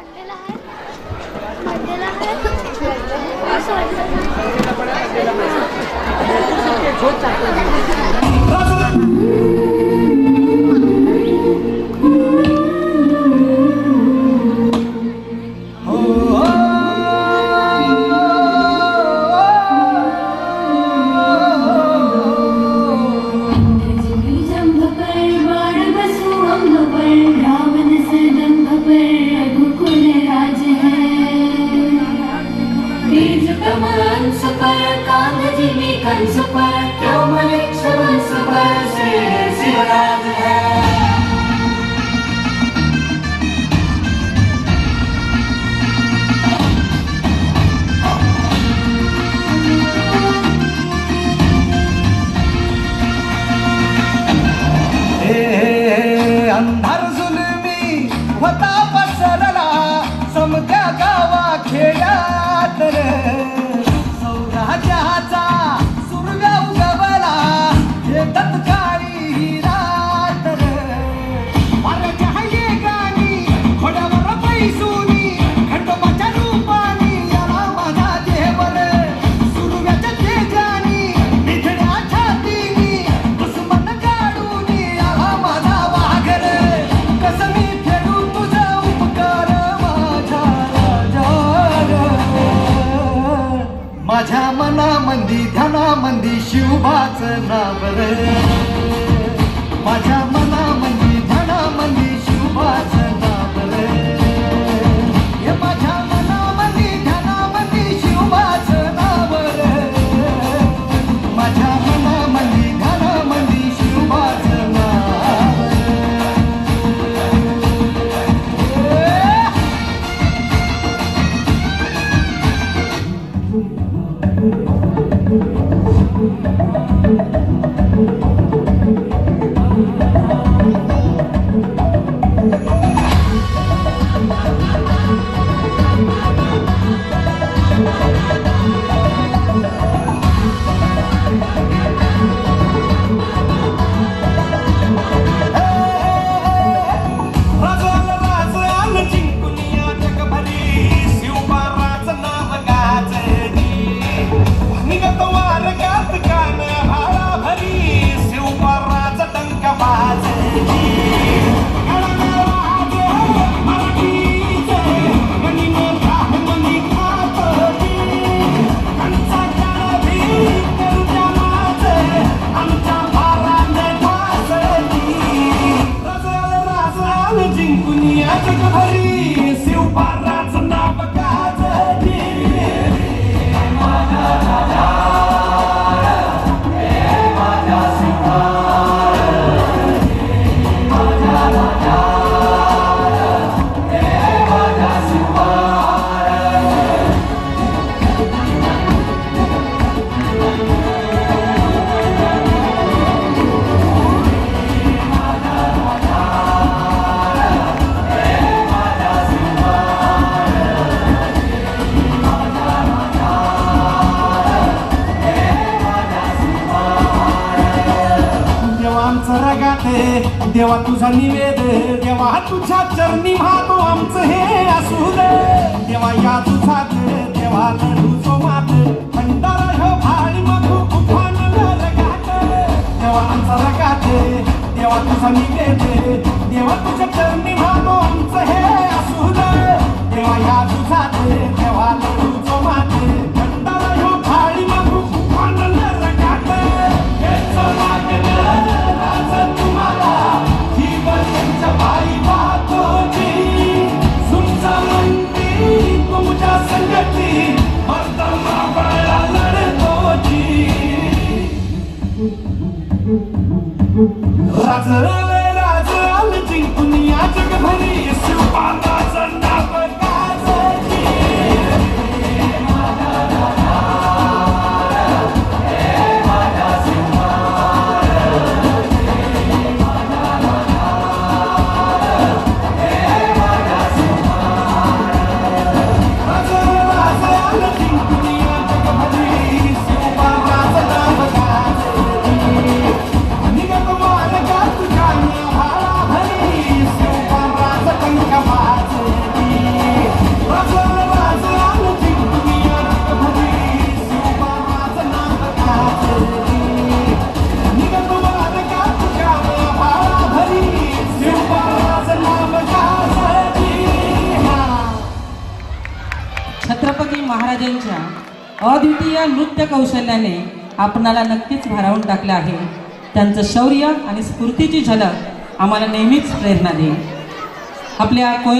वाटलेला आहे. कांधजी मी कंस पर क्यों मलिक सबल सबल से शिवराज है। मंदी धना मंदी शिवबाच नावर माझ्या दे देवा तुझा निवेद देवा तुझ्या चरणी भातो आमचं हे असू दे देवा या तुझा देवा तुझो मात. खंडार भाडी मधू उफान रगाट देवा आमचा रगाट देवा तुझा निवेद देवा तुझ्या चरणी भातो आमचं हे असू दे देवा या तुझा देवा तुझो महाराजांच्या अद्वितीय नृत्य कौशल्याने आपणाला नक्कीच भारावून टाकलं आहे. त्यांचं शौर्य आणि स्फूर्तीची झलक आम्हाला नेहमीच प्रेरणा देईल. आपल्या कोय